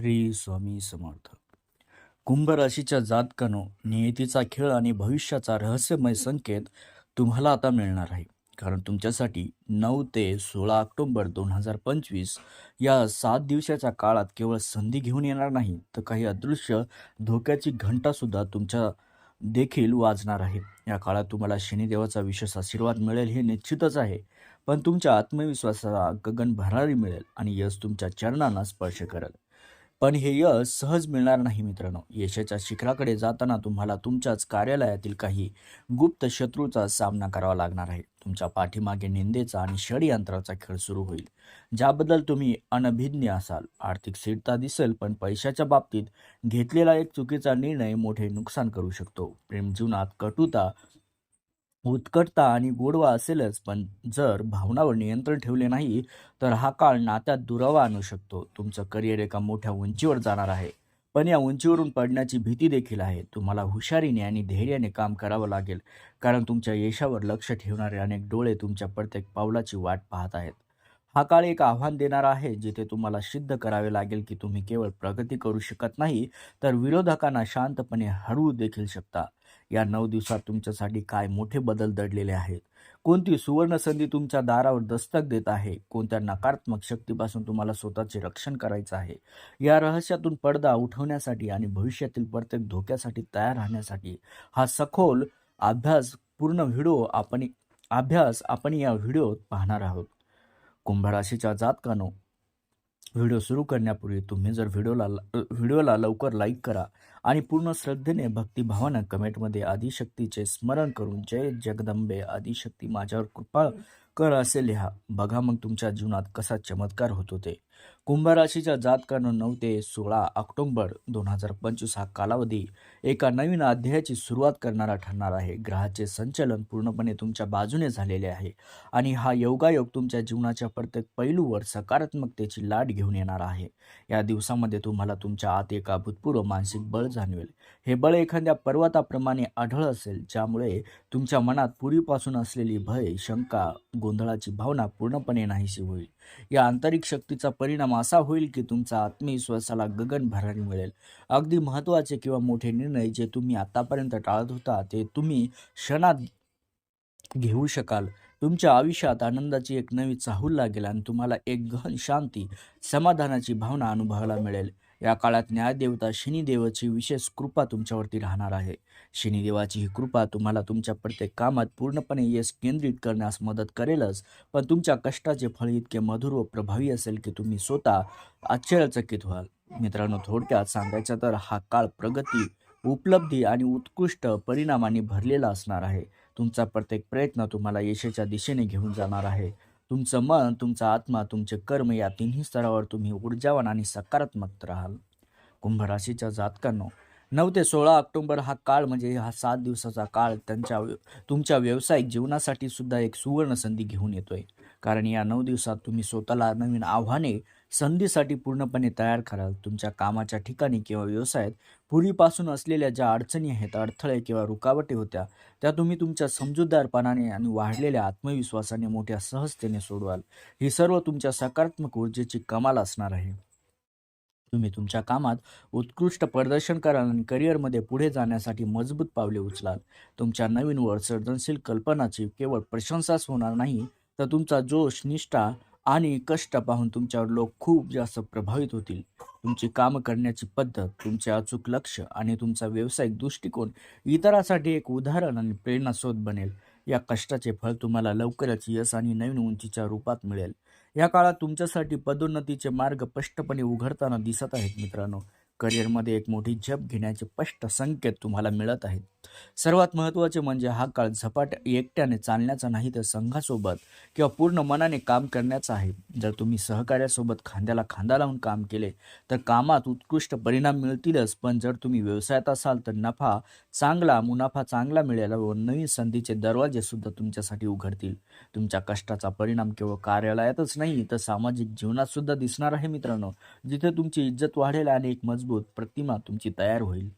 श्री स्वामी समर्थ. कुंभ राशीच्या जातकानो नियतीचा खेळ आणि भविष्याचा रहस्यमय संकेत तुम्हाला आता मिळणार आहे. कारण तुमच्यासाठी नऊ ते सोळा ऑक्टोंबर दोन हजार पंचवीस या सात दिवसाच्या काळात केवळ संधी घेऊन येणार नाही तर काही अदृश्य धोक्याची घंटासुद्धा तुमच्या देखील वाजणार आहे. या काळात तुम्हाला शनिदेवाचा विशेष आशीर्वाद मिळेल हे निश्चितच आहे. पण तुमच्या आत्मविश्वासाला गगन भरारी मिळेल आणि यश तुमच्या चरणांना स्पर्श करेल. पण हे यश सहज मिळणार नाही मित्रांनो. यशाच्या शिखराकडे जाताना तुम्हाला तुमच्याच कार्यालयातील काही गुप्त शत्रूचा सामना करावा लागणार आहे. तुमच्या पाठीमागे निंदेचा आणि षडयंत्राचा खेळ सुरू होईल. ज्याबद्दल तुम्ही अनभिज्ञ असाल. आर्थिक स्थिरता दिसेल पण पैशाच्या बाबतीत घेतलेला एक चुकीचा निर्णय मोठे नुकसान करू शकतो. प्रेमजीवनात कटुता उत्कटता आणि गोडवा असेलच पण जर भावनावर नियंत्रण ठेवले नाही तर हा काळ नात्यात दुरावा आणू शकतो. तुमचं करिअर एका मोठ्या उंचीवर जाणार आहे. पण या उंचीवरून पडण्याची भीती देखील आहे. तुम्हाला हुशारीने आणि धैर्याने काम करावं लागेल कारण तुमच्या यशावर लक्ष ठेवणारे अनेक डोळे तुमच्या प्रत्येक पावलाची वाट पाहत आहेत. हा काळ एक आव्हान देणारा आहे जिथे तुम्हाला सिद्ध करावे लागेल की तुम्ही केवळ प्रगती करू शकत नाही तर विरोधकांना शांतपणे हरवू देखील शकता. या नऊ दिवसात तुमच्यासाठी काय मोठे बदल दडलेले आहेत? कोणती सुवर्ण संधी तुमच्या दारावर दस्तक देत आहे? कोणत्या नकारात्मक शक्तीपासून तुम्हाला स्वतःचे रक्षण करायचं आहे? या रहस्यातून पडदा उठवण्यासाठी आणि भविष्यातील प्रत्येक धोक्यासाठी तयार राहण्यासाठी हा सखोल अभ्यास पूर्ण व्हिडिओ आपण अभ्यास आपण या व्हिडिओत पाहणार आहोत. कुंभराशीच्या जातकानो व्हिडिओ सुरू करण्यापूर्वी तुम्ही जर व्हिडिओला व्हिडिओला लवकर लाईक करा आणि पूर्ण श्रद्धेने भक्तिभावानं कमेंटमध्ये आदिशक्तीचे स्मरण करून जय जगदंबे आदिशक्ती माझ्यावर कृपा कर असे लिहा. बघा मग तुमच्या जीवनात कसा चमत्कार होतो ते. कुंभ राशीच्या जातकानं नऊ ते सोळा ऑक्टोंबर दोन हजार पंचवीस हा कालावधी एका नवीन अध्यायाची सुरुवात करणारा ठरणार आहे. ग्रहाचे संचलन पूर्णपणे तुमच्या बाजूने झालेले आहे आणि हा योगायोग तुमच्या जीवनाच्या प्रत्येक पैलूवर सकारात्मकतेची लाट घेऊन येणार आहे. या दिवसामध्ये तुम्हाला तुमच्या आत एक अभूतपूर्व मानसिक बळ जाणवेल. हे बळ एखाद्या पर्वताप्रमाणे आढळ असेल ज्यामुळे तुमच्या मनात पूर्वीपासून असलेली भय शंका गोंधळाची भावना पूर्णपणे नाहीशी होईल. या आंतरिक शक्तीचा परिणाम असा होईल की तुमचा आत्मविश्वासाला गगन भरारी मिळेल. अगदी महत्त्वाचे किंवा मोठे निर्णय जे तुम्ही आतापर्यंत टाळत होता ते तुम्ही क्षणात घेऊ शकाल. तुमच्या आयुष्यात आनंदाची एक नवी चाहूल लागेल आणि तुम्हाला एक गहन शांती समाधानाची भावना अनुभवायला मिळेल. या काळात न्यायदेवता शनिदेवाची विशेष कृपा तुमच्यावरती राहणार आहे. शनिदेवाची ही कृपा तुम्हाला तुमच्या प्रत्येक कामात पूर्णपणे यश केंद्रित करण्यास मदत करेलच. पण तुमच्या कष्टाचे फळ इतके मधुर व प्रभावी असेल की तुम्ही स्वतः आश्चर्यचकित व्हाल. मित्रांनो थोडक्यात सांगायचं तर हा काळ प्रगती उपलब्धी आणि उत्कृष्ट परिणामांनी भरलेला असणार आहे. तुमचा प्रत्येक प्रयत्न तुम्हाला यशाच्या दिशेने घेऊन जाणार आहे. तुमचं मन तुमचा आत्मा तुमचे कर्म या तिन्ही स्तरावर तुम्ही ऊर्जावान आणि सकारात्मक राहाल. कुंभ राशीच्या जातकांनो नऊ ते सोळा ऑक्टोंबर हा काळ म्हणजे हा सात दिवसाचा काळ त्यांच्या तुमच्या व्यावसायिक जीवनासाठी सुद्धा एक सुवर्ण संधी घेऊन येतोय. कारण या नऊ दिवसात तुम्ही स्वतःला नवीन आव्हाने संधीसाठी पूर्णपणे तयार कराल. तुमच्या कामाच्या ठिकाणी किंवा व्यवसायात पूर्वीपासून असलेल्या ज्या अडचणी आहेत अडथळे किंवा रुकावटी होत्या त्या तुम्ही तुमच्या समजूतदारपणाने आणि वाढलेल्या आत्मविश्वासाने मोठ्या सहजतेने सोडवाल. ही सर्व तुमच्या सकारात्मक ऊर्जेची कमाल असणार आहे. तुम्ही तुमच्या कामात उत्कृष्ट प्रदर्शन कराल आणि करिअरमध्ये पुढे जाण्यासाठी मजबूत पावले उचलाल. तुमच्या नवीन वर सर्जनशील कल्पनाची केवळ प्रशंसाच होणार नाही तर तुमचा जोश निष्ठा आणि कष्ट पाहून तुमच्यावर लोक खूप जास्त प्रभावित होतील. तुमची कामं करण्याची पद्धत तुमचे अचूक लक्ष आणि तुमचा व्यावसायिक दृष्टिकोन इतरांसाठी एक उदाहरण आणि प्रेरणास्रोत बनेल. या कष्टाचे फळ तुम्हाला लवकरच यश आणि नवीन उंचीच्या रूपात मिळेल. या काळात तुमच्यासाठी पदोन्नतीचे मार्ग स्पष्टपणे उघडताना दिसत आहेत मित्रांनो. करिअरमध्ये एक मोठी झप घेण्याचे स्पष्ट संकेत तुम्हाला मिळत आहेत. सर्वात महत्त्वाचे म्हणजे हा काळ झपाट एकट्याने चालण्याचा नाही तर संघासोबत किंवा पूर्ण मनाने काम करण्याचा आहे. जर तुम्ही सहकार्यासोबत खांद्याला खांदा लावून काम केले तर कामात उत्कृष्ट परिणाम मिळतीलच. पण जर तुम्ही व्यवसायात असाल तर नफा चांगला मुनाफा चांगला मिळेल व नवीन संधीचे दरवाजे सुद्धा तुमच्यासाठी उघडतील. तुमच्या कष्टाचा परिणाम केवळ कार्यालयातच नाही तर सामाजिक जीवनात सुद्धा दिसणार आहे मित्रांनो. जिथे तुमची इज्जत वाढेल आणि एक मजबूत प्रतिमा तुमची तयार होईल.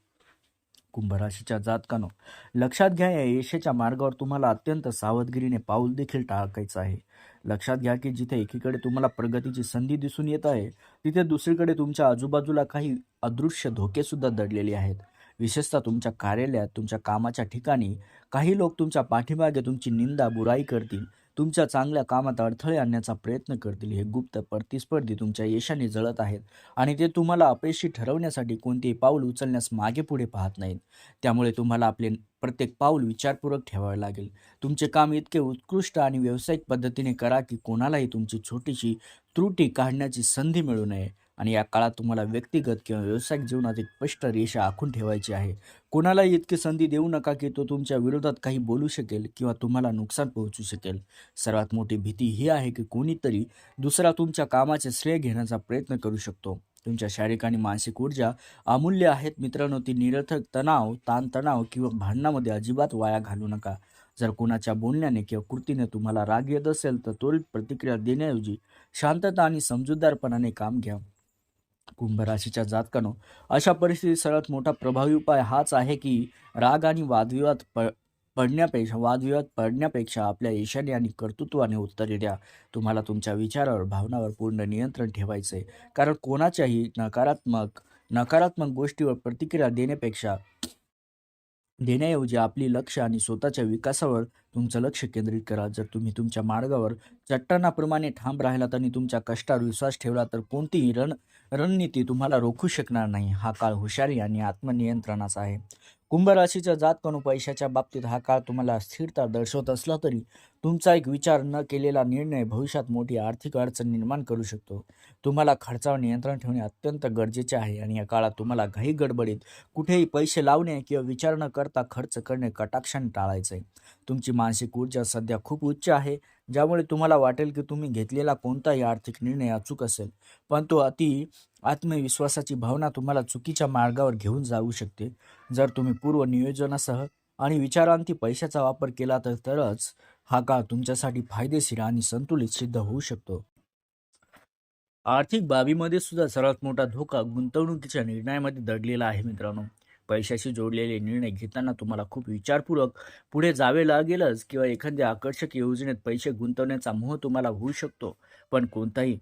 कुंभराशीच्या जातकानो लक्षात घ्या या यशाच्या मार्गावर तुम्हाला अत्यंत सावधगिरीने पाऊल देखील टाकायचं आहे. लक्षात घ्या की जिथे एकीकडे तुम्हाला प्रगतीची संधी दिसून येत आहे तिथे दुसरीकडे तुमच्या आजूबाजूला काही अदृश्य धोकेसुद्धा दडलेले आहेत. विशेषतः तुमच्या कार्यालयात तुमच्या कामाच्या ठिकाणी काही लोक तुमच्या पाठीमागे तुमची निंदा बुराई करतील. तुमच्या चांगल्या कामात अडथळे आणण्याचा प्रयत्न करतील. हे गुप्त प्रतिस्पर्धी तुमच्या यशाने जळत आहेत आणि ते तुम्हाला अपयशी ठरवण्यासाठी कोणतेही पाऊल उचलण्यास मागे पुढे पाहत नाहीत. त्यामुळे तुम्हाला आपले प्रत्येक पाऊल विचारपूर्वक ठेवावे लागेल. तुमचे काम इतके उत्कृष्ट आणि व्यावसायिक पद्धतीने करा की कोणालाही तुमची छोटीशी त्रुटी काढण्याची संधी मिळू नये. आणि या काळात तुम्हाला व्यक्तिगत किंवा व्यावसायिक जीवनात एक स्पष्ट रेषा आखून ठेवायची आहे. कोणालाही इतकी संधी देऊ नका की तो तुमच्या विरोधात काही बोलू शकेल किंवा तुम्हाला नुकसान पोहोचू शकेल. सर्वात मोठी भीती ही आहे की कोणीतरी दुसरा तुमच्या कामाचे श्रेय घेण्याचा प्रयत्न करू शकतो. तुमच्या शारीरिक आणि मानसिक ऊर्जा अमूल्य आहेत मित्रांनो ती निरर्थक तणाव ताणतणाव किंवा भांडणामध्ये अजिबात वाया घालू नका. जर कोणाच्या बोलण्याने किंवा कृतीने तुम्हाला राग येत असेल तर त्वरित प्रतिक्रिया देण्याऐवजी शांतता आणि समजूतदारपणाने काम घ्या. कुंभ राशीच्या जातकानो. अशा परिस्थितीत सर्वात मोठा प्रभावी उपाय हाच आहे की राग आणि वादविवाद प पडण्यापेक्षा वादविवाद पडण्यापेक्षा आपल्या ईशाने आणि कर्तृत्वाने उत्तरे द्या. तुम्हाला तुमच्या विचारावर भावनावर पूर्ण नियंत्रण ठेवायचे आहे कारण कोणाच्याही नकारात्मक नकारात्मक गोष्टीवर प्रतिक्रिया देण्यापेक्षा देण्याऐवजी आपली लक्ष आणि स्वतःच्या विकासावर तुमचं लक्ष केंद्रित करा. जर तुम्ही तुमच्या मार्गावर चट्टानाप्रमाणे ठाम राहिलात आणि तुमच्या कष्टावर विश्वास ठेवला तर कोणतीही रण रणनीती तुम्हाला रोखू शकणार नाही. हा काळ हुशारी आणि आत्मनियंत्रणाचा आहे. कुंभ राशीच्या जातकणू पैशाच्या बाबतीत हा काळ तुम्हाला स्थिरता दर्शवत असला तरी तुमचा एक विचार न केलेला निर्णय भविष्यात मोठी आर्थिक अडचण निर्माण करू शकतो. तुम्हाला खर्चावर नियंत्रण ठेवणे अत्यंत गरजेचे आहे आणि या काळात तुम्हाला घाई गडबडीत कुठेही पैसे लावणे किंवा विचार न करता खर्च करणे कटाक्षाने टाळायचे. तुमची मानसिक ऊर्जा सध्या खूप उच्च आहे. ज्यामुळे तुम्हाला वाटेल की तुम्ही घेतलेला कोणताही आर्थिक निर्णय अचूक असेल पण तो अति आत्मविश्वासाची भावना तुम्हाला चुकीच्या मार्गावर घेऊन जाऊ शकते. जर तुम्ही पूर्व नियोजनासह आणि विचारांती पैशाचा वापर केला तर तरच हा काळ तुमच्यासाठी फायदेशीर आणि संतुलित सिद्ध होऊ शकतो. आर्थिक बाबीमध्ये सुद्धा सर्वात मोठा धोका गुंतवणुकीच्या निर्णयामध्ये दडलेला आहे मित्रांनो. पैशाशी जोडलेले निर्णय घेताना तुम्हाला खूप विचारपूर्वक पुढे जावे लागेलच किंवा एखाद्या आकर्षक योजनेत पैसे गुंतवण्याचा मोह तुम्हाला होऊ शकतो. पण कोणताही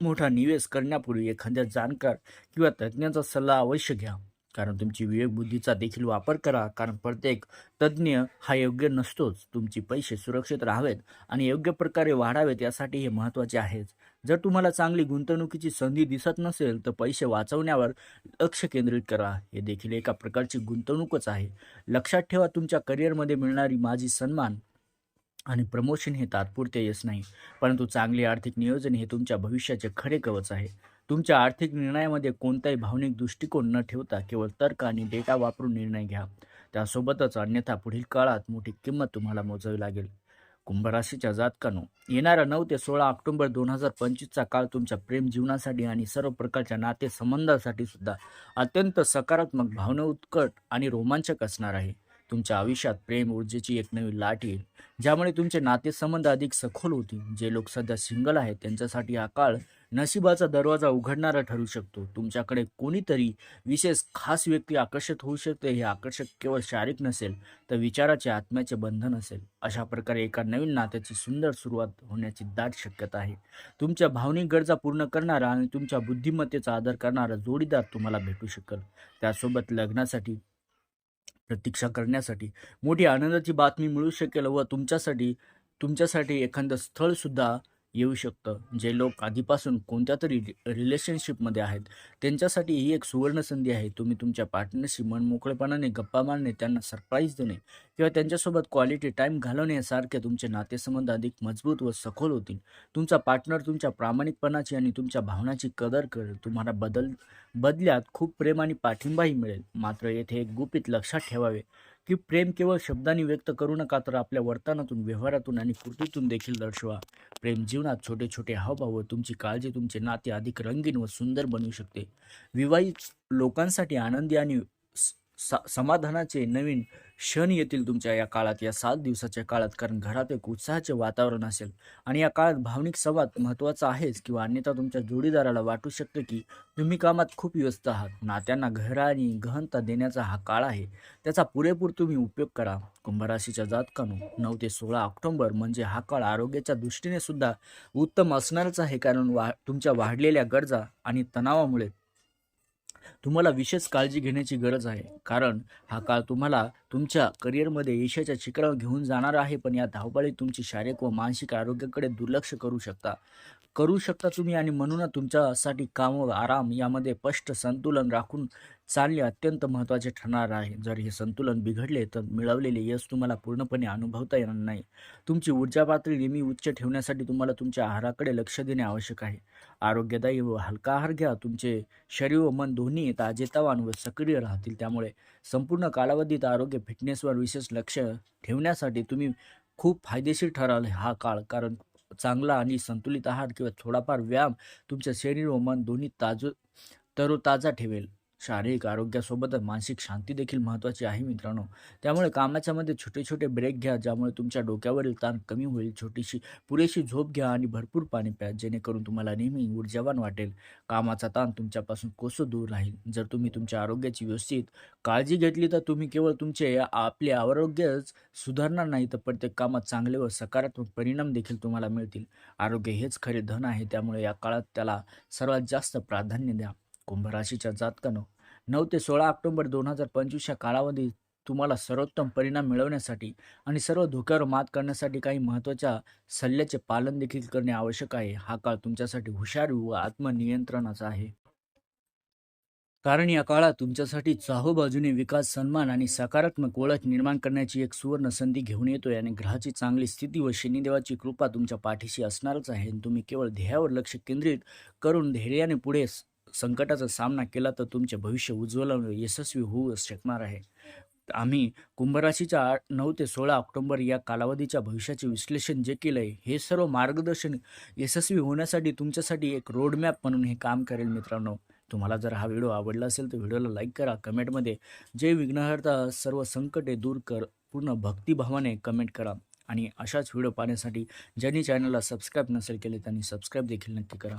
मोठा निवेश करण्यापूर्वी एखाद्या जाणकार किंवा तज्ज्ञाचा सल्ला अवश्य घ्या. कारण तुमची विवेकबुद्धीचा देखील वापर करा. कारण प्रत्येक तज्ज्ञ हा योग्य नसतोच. तुमचे पैसे सुरक्षित राहावेत आणि योग्य प्रकारे वाढावेत यासाठी हे महत्त्वाचे आहेच. जर तुम्हाला चांगली गुंतवणुकीची संधी दिसत नसेल तर पैसे वाचवण्यावर लक्ष केंद्रित करा. हे देखील एका प्रकारची गुंतवणूकच आहे. लक्षात ठेवा तुमच्या करिअरमध्ये मिळणारी माझी सन्मान आणि प्रमोशन हे तात्पुरते येस नाही परंतु चांगले आर्थिक नियोजन हे तुमच्या भविष्याचे खरे कवच आहे. तुमच्या आर्थिक निर्णयामध्ये कोणताही भावनिक दृष्टिकोन न ठेवता केवळ तर्क आणि डेटा वापरून निर्णय घ्या. त्यासोबतच अन्यथा पुढील काळात मोठी किंमत तुम्हाला मोजावी लागेल. कुंभराशीच्या जातकानो येणारा नऊ ते सोळा ऑक्टोबर दोन हजार पंचवीसचा काळ तुमच्या प्रेम जीवनासाठी आणि सर्व प्रकारच्या नातेसंबंधासाठी सुद्धा अत्यंत सकारात्मक भावना उत्कट आणि रोमांचक असणार आहे. तुमच्या आयुष्यात प्रेम ऊर्जेची एक नवी लाट येईल ज्यामुळे तुमचे नातेसंबंध अधिक सखोल होतील. जे लोक सध्या सिंगल आहेत त्यांच्यासाठी हा काळ नशिबाचा दरवाजा उघडणारा ठरू शकतो. तुमच्याकडे कोणीतरी विशेष खास व्यक्ती आकर्षित होऊ शकते. हे आकर्षक केवळ शारीरिक नसेल तर विचाराचे आत्म्याचे बंधन असेल. अशा प्रकारे एका नवीन नात्याची सुंदर सुरुवात होण्याची दाट शक्यता आहे. तुमच्या भावनिक गरजा पूर्ण करणारा आणि तुमच्या बुद्धिमत्तेचा आदर करणारा जोडीदार तुम्हाला भेटू शकेल. त्यासोबत लग्नासाठी प्रतीक्षा करण्यासाठी मोठी आनंदाची बातमी मिळू शकेल व तुमच्यासाठी तुमच्यासाठी एखादं स्थळसुद्धा येऊ शकतं. जे लोक आधीपासून कोणत्या तरी रिलेशनशिपमध्ये आहेत त्यांच्यासाठी ही एक सुवर्ण संधी आहे. तुम्ही तुमच्या पार्टनरशी मन मोकळेपणाने गप्पा मारणे त्यांना सरप्राईज देणे किंवा त्यांच्यासोबत क्वालिटी टाईम घालवण्यासारखे तुमचे नातेसंबंध अधिक मजबूत व सखोल होतील. तुमचा पार्टनर तुमच्या प्रामाणिकपणाची आणि तुमच्या भावनाची कदर करेल. तुम्हाला बदल बदल्यात खूप प्रेम आणि पाठिंबाही मिळेल. मात्र येथे एक गुपित लक्षात ठेवावे. की प्रेम केवळ शब्दांनी व्यक्त करू नका तर आपल्या वर्तनातून व्यवहारातून आणि कृतीतून देखील दर्शवा. प्रेम जीवनात छोटे छोटे हावभाव व तुमची काळजी तुमचे नाते अधिक रंगीन व सुंदर बनवू शकते. विवाहित लोकांसाठी आनंदी आणि स- सा समाधानाचे नवीन क्षण येतील तुमच्या या काळात या सात दिवसाच्या काळात. कारण घरात एक उत्साहाचे वातावरण असेल आणि या काळात भावनिक संवाद महत्त्वाचा आहेच किंवा अन्यथा तुमच्या जोडीदाराला वाटू शकतं की तुम्ही कामात खूप व्यस्त आहात. नात्यांना घराने गहनता देण्याचा हा काळ आहे. त्याचा पुरेपूर तुम्ही उपयोग करा. कुंभराशीच्या जातकानो नऊ ते सोळा ऑक्टोंबर म्हणजे हा काळ आरोग्याच्या दृष्टीने सुद्धा उत्तम असणारच आहे. कारण वा तुमच्या वाढलेल्या गरजा आणि तणावामुळे तुम्हाला विशेष काळजी घेण्याची गरज आहे. कारण हा काळ तुम्हाला तुमच्या करिअरमध्ये यशाच्या शिखरावर घेऊन जाणार आहे पण या धावपळीत तुमची शारीरिक व मानसिक आरोग्याकडे दुर्लक्ष करू शकता. करू शकता तुम्ही आणि म्हणूनच तुमच्यासाठी काम व आराम यामध्ये स्पष्ट संतुलन राखून चालणे अत्यंत महत्त्वाचे ठरणार आहे. जर हे संतुलन बिघडले तर मिळवलेले यश तुम्हाला पूर्णपणे अनुभवता येणार नाही. तुमची ऊर्जा पातळी नेहमी उच्च ठेवण्यासाठी तुम्हाला तुमच्या आहाराकडे लक्ष देणे आवश्यक आहे. आरोग्यदायी व हलका आहार घ्या. तुमचे शरीर व मन दोन्ही ताजेतवान व सक्रिय राहतील. त्यामुळे संपूर्ण कालावधीत आरोग्य फिटनेसवर विशेष लक्ष ठेवण्यासाठी तुम्ही खूप फायदेशीर ठराल हा काळ. कारण चांगला आणि संतुलित आहार किंवा थोडाफार व्यायाम तुमचे शरीर व मन दोन्ही ताज तरोताजा ठेवेल. शारीरिक आरोग्यासोबतच मानसिक शांती देखील महत्त्वाची आहे मित्रांनो. त्यामुळे कामाच्या मध्ये छोटे छोटे ब्रेक घ्या ज्यामुळे तुमच्या डोक्यावरील ताण कमी होईल. छोटीशी पुरेशी झोप घ्या आणि भरपूर पाणी प्या जेणेकरून तुम्हाला नेहमी ऊर्जावान वाटेल. कामाचा ताण तुमच्यापासून कोसो दूर राहील. जर तुम्ही तुमच्या आरोग्याची व्यवस्थित काळजी घेतली तर तुम्ही केवळ तुमचे आपले आरोग्यच सुधारणार नाही तर प्रत्येक कामात चांगले व सकारात्मक परिणाम देखील तुम्हाला मिळतील. आरोग्य हेच खरे धन आहे. त्यामुळे या काळात त्याला सर्वात जास्त प्राधान्य द्या. कुंभ राशीच्या जातकानं नऊ ते सोळा ऑक्टोबर दोन हजार पंचवीसच्या काळामध्ये कालावधीत तुम्हाला सर्वोत्तम परिणाम मिळवण्यासाठी आणि सर्व धोक्यावर मात करण्यासाठी काही महत्त्वाच्या सल्ल्याचे पालन देखील करणे आवश्यक आहे. हा काळ तुमच्यासाठी हुशार व आत्मनियंत्रणाचा आहे. कारण या काळात तुमच्यासाठी चाहोबाजूने विकास सन्मान आणि सकारात्मक ओळख निर्माण करण्याची एक सुवर्ण संधी घेऊन येतोय आणि ग्रहाची चांगली स्थिती व शनिदेवाची कृपा तुमच्या पाठीशी असणारच आहे. आणि तुम्ही केवळ ध्येयावर लक्ष केंद्रित करून धैर्याने पुढे संकटाचा सामना केला तर तुमचे भविष्य उज्ज्वल यशस्वी होऊ शकणार आहे. आम्ही कुंभराशीच्या आठ नऊ ते सोळा ऑक्टोबर या कालावधीच्या भविष्याचे विश्लेषण जे केलं आहे हे सर्व मार्गदर्शन यशस्वी होण्यासाठी तुमच्यासाठी एक रोडमॅप म्हणून हे काम करेल मित्रांनो. तुम्हाला जर हा व्हिडिओ आवडला असेल तर व्हिडिओला लाईक करा कमेंटमध्ये जय विघ्नहर्ता सर्व संकटे दूर कर पूर्ण भक्तिभावाने कमेंट करा. आणि अशाच व्हिडिओ पाहण्यासाठी ज्यांनी चॅनलला सबस्क्राईब नसेल केले त्यांनी सबस्क्राईब देखील नक्की करा.